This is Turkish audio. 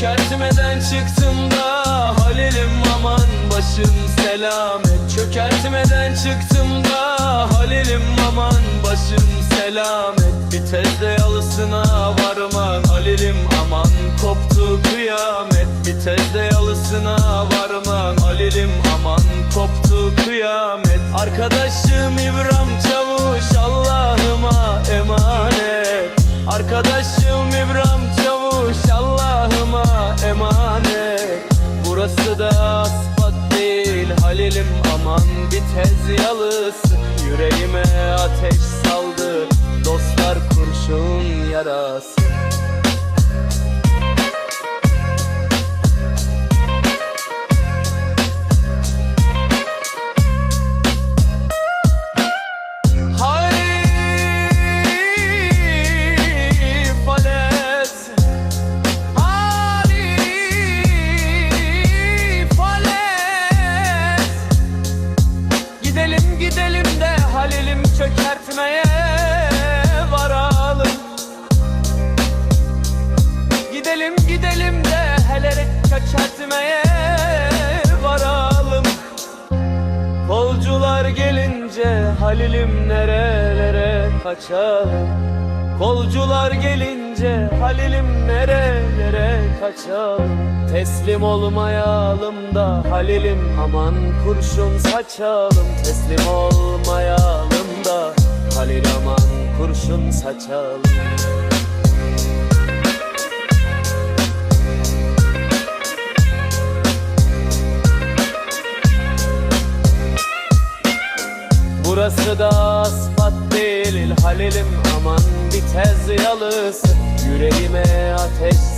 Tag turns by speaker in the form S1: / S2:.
S1: Çökertmeden çıktım da Halil'im aman başım selamet. Çökertmeden çıktım da Halil'im aman başım selamet. Viteste yalısına varman Halil'im aman koptu kıyamet. Viteste yalısına varman Halil'im aman koptu kıyamet. Arkadaşım İbrahim Çavuş Allah'ıma emanet. Arkadaşım Burası da asfalt değil Halil'im aman bir tez yalısı Yüreğime ateş saldı Dostlar kurşun yarası çökertmeye varalım. Gidelim gidelim de Halil'im çökertmeye varalım. Kolcular gelince Halil'im nerelere kaçalım? Kolcular gelince Halil'im nerelere kaçalım? Teslim olmayalım da Halil'im aman kurşun saçalım. Teslim olmayalım Halil aman kurşun saçalım. Burası da asfalt değil Halilim aman bir tez yalısı. Yüreğime ateş